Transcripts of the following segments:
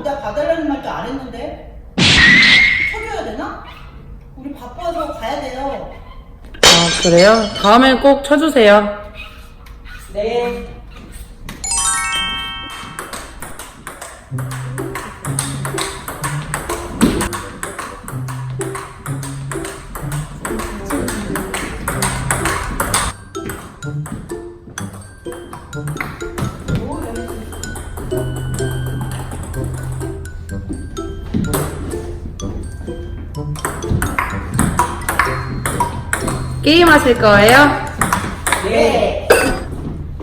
보다 봐달라는 말도 안 했는데 쳐줘야 되나? 우리 바빠서 가야 돼요. 아, 그래요? 다음엔 꼭 쳐주세요. 네. 게임 하실 거예요? 네.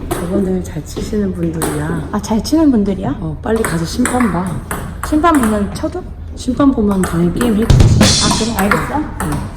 저분들 잘 치시는 분들이야. 아, 잘 치는 분들이야? 어, 빨리 가서 심판 봐. 심판 보면 쳐도? 심판 보면 당연히 게임 해주지. 아, 그래? 알겠어? 제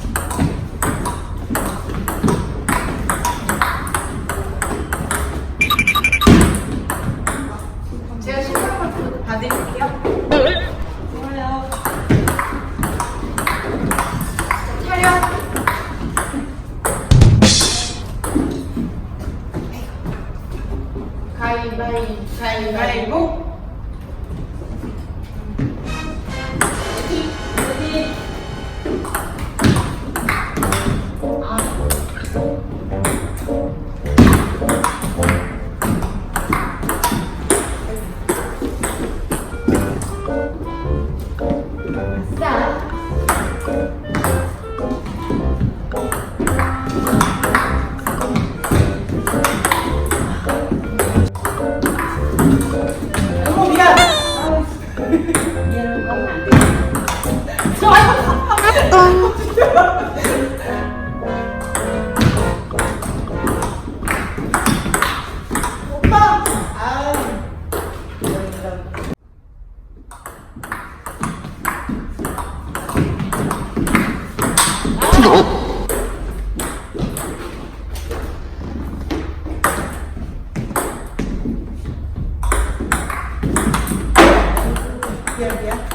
yeah.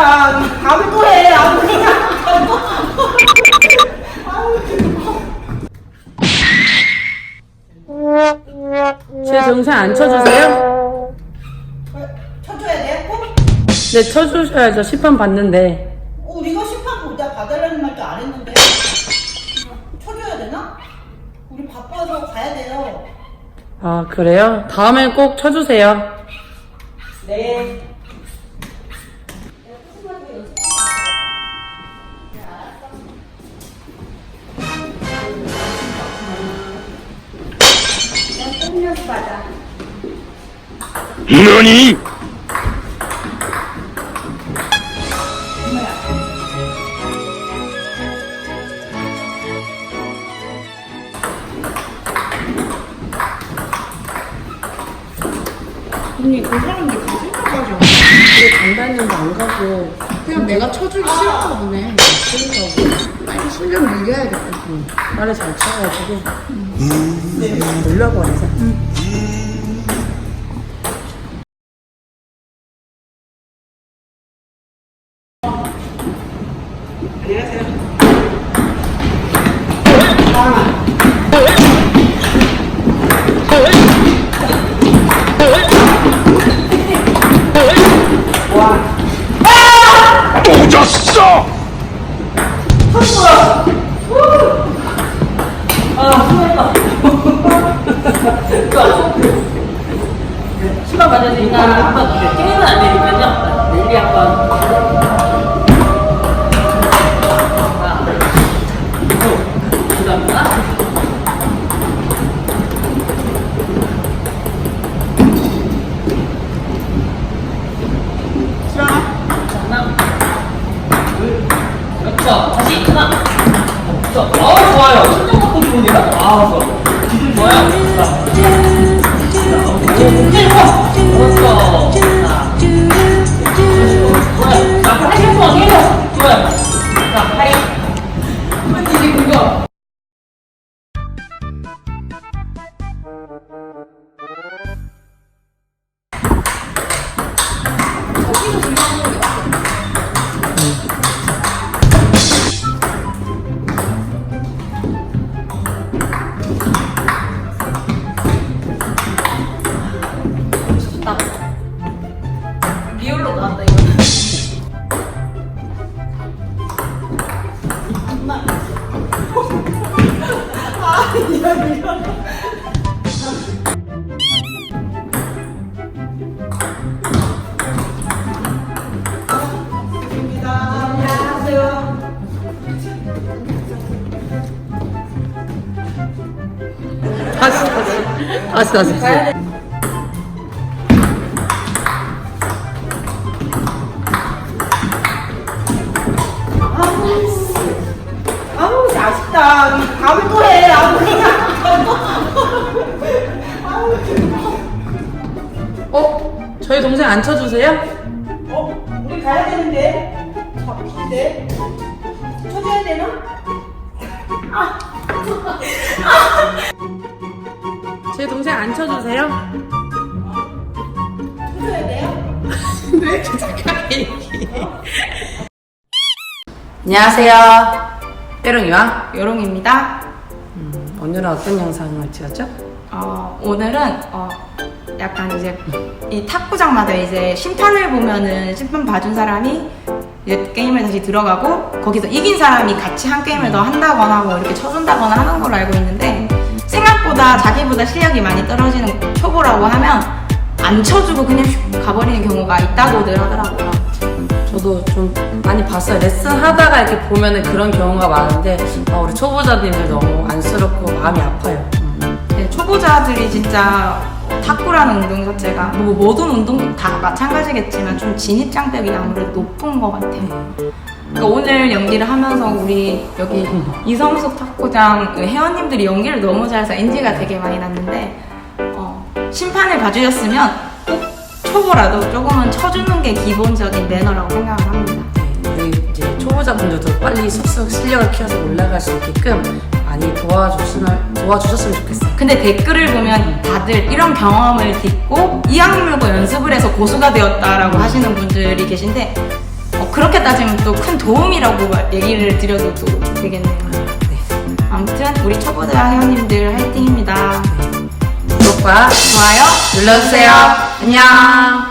이 다음에 또 해. 그냥. 제 동생 안 쳐주세요? 쳐줘야 돼? 꼭? 네, 쳐주셔야죠. 심판 받는데. 우리가 심판 보다 봐달라는 말도 안 했는데 쳐줘야 되나? 우리 바빠서 가야 돼요. 아, 그래요? 다음엔 꼭 쳐주세요. 연습하자.何 언니 그 사람들 다 생각하죠. 우리 간다는데 안 가고 그냥 내가 쳐주기 싫은가 보네. 싫다고 빨리 실력 늘려야겠다. 말을 잘 쳐가지고 놀려버리자. 또 시 나왔다 이거. 안녕하세요. 다시 다시 다시. 아우 아쉽다. 다음에 또 해. 아우 어? 저희 동생 안 쳐주세요? 어? 우리 가야 되는데. 바쁜데. 쳐줘야 되나? 제 동생 안 쳐주세요? 쳐줘야 돼요? 왜 이렇게 착하게? 안녕하세요. 빼롱이와 요롱입니다. 오늘은 어떤 영상을 찍었죠? 어, 오늘은 어, 약간 이제 이 탁구장마다 이제 심판을 보면은 심판 봐준 사람이 이제 게임에 다시 들어가고 거기서 이긴 사람이 같이 한 게임을 더 한다거나 뭐 이렇게 쳐준다거나 하는 걸로 알고 있는데 생각보다 자기보다 실력이 많이 떨어지는 초보라고 하면 안 쳐주고 그냥 슉 가버리는 경우가 있다고들 하더라고요. 저도 좀 많이 봤어요. 레슨 하다가 이렇게 보면은 그런 경우가 많은데 아, 우리 초보자님들 너무 안쓰럽고 마음이 아파요. 음. 네, 초보자들이 진짜 탁구라는 운동 자체가 뭐 모든 운동 다 마찬가지겠지만 좀 진입장벽이 아무래도 높은 것 같아요. 그러니까 오늘 연기를 하면서 우리 여기 이성숙 탁구장 그 회원님들이 연기를 너무 잘해서 NG가 되게 많이 났는데 어, 심판을 봐주셨으면 꼭 초보라도 조금은 쳐주는 게 기본적인 매너라고 생각을 합니다. 네, 우리 이제 초보자분들도 빨리 쑥쑥 실력을 키워서 올라갈 수 있게끔 많이 도와주시면 도와주셨으면 좋겠어요. 근데 댓글을 보면 다들 이런 경험을 딛고 이 악 물고 연습을 해서 고수가 되었다라고 하시는 분들이 계신데 어, 그렇게 따지면 또 큰 도움이라고 얘기를 드려도 또 되겠네요. 네. 아무튼 우리 초보자 회원님들 화이팅입니다. 구독과 좋아요 눌러주세요. 안녕.